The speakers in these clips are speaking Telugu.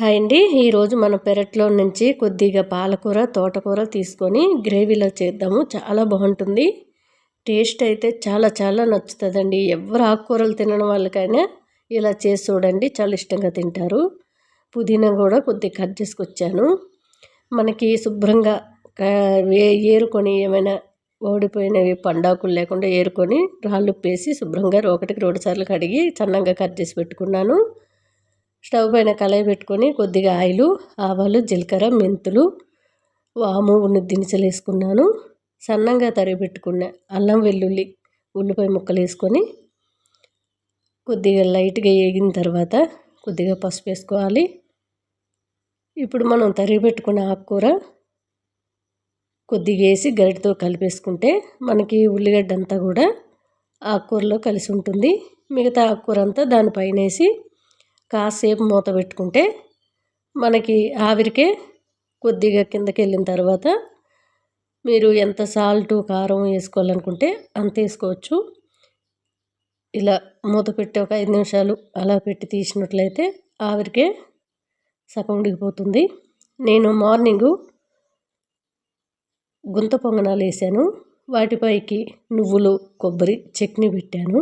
హాయ్ అండి. ఈరోజు మన పెరట్లో నుంచి కొద్దిగా పాలకూర తోటకూర తీసుకొని గ్రేవీలో చేద్దాము. చాలా బాగుంటుంది. టేస్ట్ అయితే చాలా చాలా నచ్చుతుందండి. ఎవరు ఆకుకూరలు తినడం వాళ్ళకైనా ఇలా చేసి చూడండి. చాలా ఇష్టంగా తింటారు. పుదీనా కూడా కొద్దిగా కట్ చేసుకొచ్చాను. మనకి శుభ్రంగా ఏరుకొని ఏమైనా ఓడిపోయినవి పండాకులు లేకుండా ఏరుకొని రాళ్ళు పేసి శుభ్రంగా ఒకటికి రెండు సార్లు కడిగి సన్నంగా కట్ చేసి పెట్టుకున్నాను. స్టవ్ పైన కళాయి పెట్టుకొని కొద్దిగా ఆయిలు ఆవాలు జీలకర్ర మెంతులు వాము ఉన్న దినుసులు వేసుకున్నాను. సన్నంగా తరిగి పెట్టుకున్న అల్లం వెల్లుల్లి ఉల్లిపాయ ముక్కలు వేసుకొని కొద్దిగా లైట్గా వేగిన తర్వాత కొద్దిగా పసుపు వేసుకోవాలి. ఇప్పుడు మనం తరిగి పెట్టుకున్న ఆకుకూర కొద్దిగా వేసి గరిటతో కలిపేసుకుంటే మనకి ఉల్లిగడ్డ అంతా కూడా ఆకుకూరలో కలిసి ఉంటుంది. మిగతా ఆకుకూర అంతా దానిపైన వేసి కాసేపు మూత పెట్టుకుంటే మనకి ఆవిరికే కొద్దిగా కిందకి వెళ్ళిన తర్వాత మీరు ఎంత సాల్ట్ కారం వేసుకోవాలనుకుంటే అంత వేసుకోవచ్చు. ఇలా మూత పెట్టి ఒక ఐదు నిమిషాలు అలా పెట్టి తీసినట్లయితే ఆవిరికే సగం ఉడికిపోతుంది నేను మార్నింగు గుంత పొంగనాలు వేసాను. వాటిపైకి నువ్వులు కొబ్బరి చట్నీ పెట్టాను.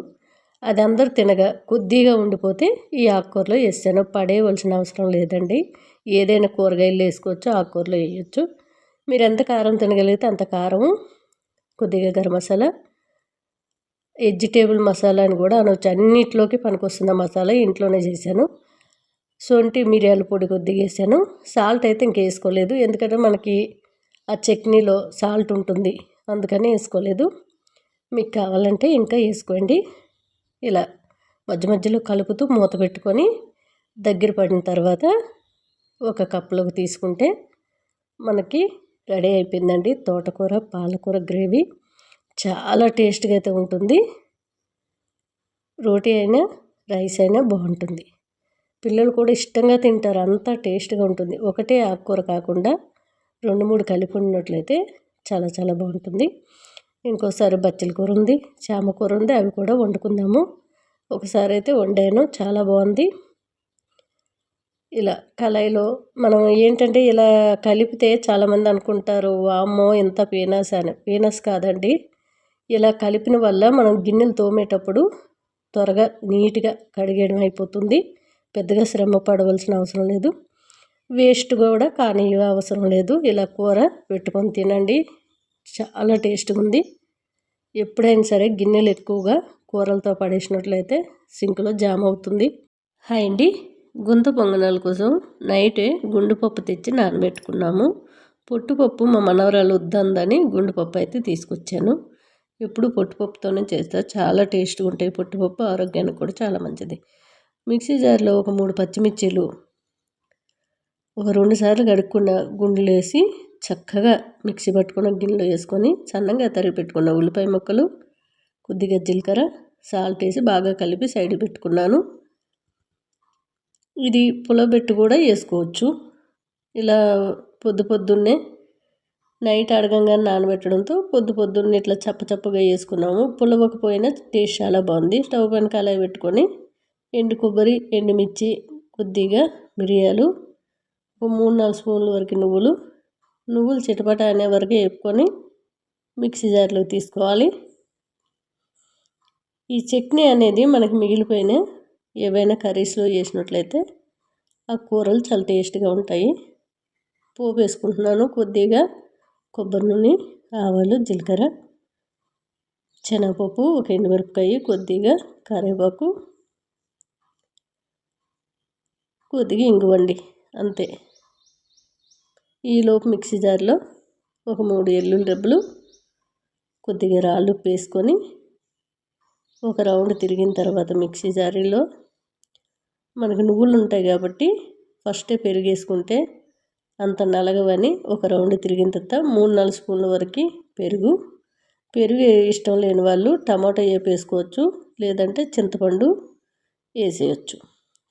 అది అందరు తినగా కొద్దిగా ఉండిపోతే ఈ ఆకుకూరలో వేసాను పడేయవలసిన అవసరం లేదండి. ఏదైనా కూరగాయలు వేసుకోవచ్చు ఆకుకూరలో వేయచ్చు. మీరు ఎంత కారం తినగలిగితే అంత కారం కొద్దిగా గరం మసాలా వెజిటేబుల్ మసాలా అని కూడా అనవచ్చు అన్నిట్లోకి పనికొస్తుంది మసాలా ఇంట్లోనే చేశాను. సొంటి మిరియాల పొడి కొద్దిగా వేసాను. సాల్ట్ అయితే ఇంక వేసుకోలేదు. ఎందుకంటే మనకి ఆ చట్నీలో సాల్ట్ ఉంటుంది. అందుకని వేసుకోలేదు. మీకు కావాలంటే ఇంకా వేసుకోండి. ఇలా మధ్య మధ్యలో కలుపుతూ మూత పెట్టుకొని దగ్గర పడిన తర్వాత ఒక కప్పులోకి తీసుకుంటే మనకి రెడీ అయిపోయిందండి. తోటకూర పాలకూర గ్రేవీ చాలా టేస్ట్గా అయితే ఉంటుంది. రోటీ అయినా రైస్ అయినా బాగుంటుంది. పిల్లలు కూడా ఇష్టంగా తింటారు. అంత టేస్ట్గా ఉంటుంది. ఒకటే ఆకుకూర కాకుండా రెండు మూడు కలిపి ఉన్నట్లయితే చాలా చాలా బాగుంటుంది. ఇంకోసారి బచ్చల కూర ఉంది చామ కూర ఉంది అవి కూడా వండుకుందాము. ఒకసారి అయితే వండాను చాలా బాగుంది. ఇలా కళాయిలో మనం ఏంటంటే ఇలా కలిపితే చాలామంది అనుకుంటారు వామ్మో ఎంత పీనస్ అని. పీనస్ కాదండి. ఇలా కలిపిన వల్ల మనం గిన్నెలు తోమేటప్పుడు త్వరగా నీట్గా కడిగేయడం అయిపోతుంది. పెద్దగా శ్రమ పడవలసిన అవసరం లేదు. వేస్ట్ కూడా కానీ అవసరం లేదు. ఇలా కూర పెట్టుకొని తినండి. చాలా టేస్ట్గా ఉంది. ఎప్పుడైనా సరే గిన్నెలు ఎక్కువగా కూరలతో పడేసినట్లయితే సింక్లో జామ్ అవుతుంది. హాయ్ అండి. గుంత పొంగనాల కోసం నైటే గుండుపప్పు తెచ్చి నానబెట్టుకున్నాము. పొట్టుపప్పు మా మనవరాలు వద్దందని గుండుపప్పు అయితే తీసుకొచ్చాను. ఎప్పుడు పొట్టుపప్పుతోనే చేస్తా. చాలా టేస్ట్గా ఉంటాయి. పొట్టుపప్పు ఆరోగ్యానికి కూడా చాలా మంచిది. మిక్సీ జార్లో ఒక మూడు పచ్చిమిర్చీలు ఒక రెండు సార్లు కడుక్కున్న గుండెలు వేసి చక్కగా మిక్సీ పట్టుకున్న గిన్నెలో వేసుకొని సన్నంగా తరిగి పెట్టుకున్న ఉల్లిపాయ ముక్కలు కొద్దిగా జీలకర్ర సాల్ట్ వేసి బాగా కలిపి సైడ్ పెట్టుకున్నాను. ఇది పులబెట్టు కూడా వేసుకోవచ్చు. ఇలా పొద్దు పొద్దున్నే నైట్ అడగంగానే నానబెట్టడంతో పొద్దు పొద్దున్నే ఇట్లా చప్ప చప్పగా వేసుకున్నాము. పులవకపోయినా టేస్ట్ చాలా బాగుంది. స్టవ్ పైన కళాయి పెట్టుకొని ఎండు కొబ్బరి ఎండుమిర్చి కొద్దిగా మిరియాలు ఒక మూడు నాలుగు స్పూన్ల వరకు నువ్వులు నువ్వులు చిటపట అనే వరకు వేపుకొని మిక్సీ జార్లో తీసుకోవాలి. ఈ చట్నీ అనేది మనకి మిగిలిపోయిన ఏవైనా కర్రీస్లో చేసినట్లయితే ఆ కూరలు చాలా టేస్ట్గా ఉంటాయి. పోపు వేసుకుంటున్నాను కొద్దిగా కొబ్బరి నూనె ఆవాలు జీలకర్ర శనగపప్పు ఒక ఎండుమిరపకాయ కొద్దిగా కరివేపాకు కొద్దిగా ఇంగువండి అంతే. ఈలోపు మిక్సీ జార్లో ఒక మూడు ఎల్లుల్లి రెబ్బలు కొద్దిగా రాళ్ళు వేసుకొని ఒక రౌండ్ తిరిగిన తర్వాత మిక్సీ జారీలో మనకు నువ్వులు ఉంటాయి కాబట్టి ఫస్టే పెరుగేసుకుంటే అంత నలగవని ఒక రౌండ్ తిరిగిన తర్వాత మూడు నాలుగు స్పూన్ల వరకు పెరుగు. పెరుగు ఇష్టం లేని వాళ్ళు టమాటో వేపేసుకోవచ్చు లేదంటే చింతపండు వేసేయచ్చు.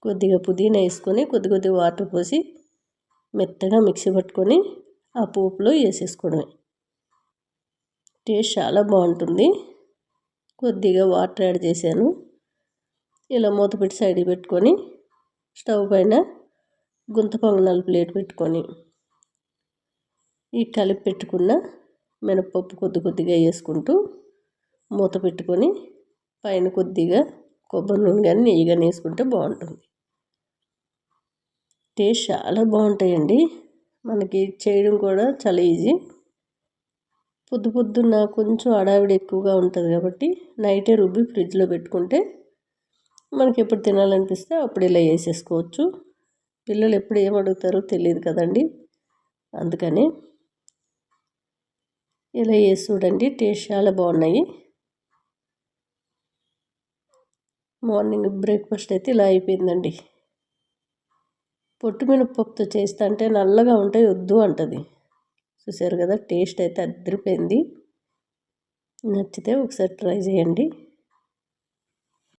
కొద్దిగా పుదీనా వేసుకొని కొద్ది కొద్దిగా వాటర్ పోసి మెత్తగా మిక్సీ పట్టుకొని ఆ పోపులో వేసేసుకోవడమే. టేస్ట్ చాలా బాగుంటుంది. కొద్దిగా వాటర్ యాడ్ చేశాను. ఇలా మూత పెట్టి సైడ్ పెట్టుకొని స్టవ్ పైన గుంత పొంగనాలు ప్లేట్ పెట్టుకొని ఈ కలిపి పెట్టుకున్న మినపప్పు కొద్ది కొద్దిగా వేసుకుంటూ మూత పెట్టుకొని పైన కొద్దిగా కొబ్బరి నూనె కానీ నెయ్యి కానీ వేసుకుంటే బాగుంటుంది. టేస్ట్ చాలా బాగుంటాయండి. మనకి చేయడం కూడా చాలా ఈజీ. పొద్దు పొద్దున్న కొంచెం అడావిడి ఎక్కువగా ఉంటుంది కాబట్టి నైటే రుబ్బి ఫ్రిడ్జ్లో పెట్టుకుంటే మనకి ఎప్పుడు తినాలనిపిస్తే అప్పుడు ఇలా వేసేసుకోవచ్చు. పిల్లలు ఎప్పుడు ఏం అడుగుతారో తెలియదు కదండి. అందుకని ఇలా వేసి చూడండి టేస్ట్ చాలా బాగున్నాయి. మార్నింగ్ బ్రేక్ఫాస్ట్ అయితే ఇలా అయిపోయిందండి. పొట్టు మినపప్పుతో చేస్తా అంటే నల్లగా ఉంటాయి వద్దు అంటుంది. చూసారు కదా టేస్ట్ అయితే అదిరిపోయింది. నచ్చితే ఒకసారి ట్రై చేయండి.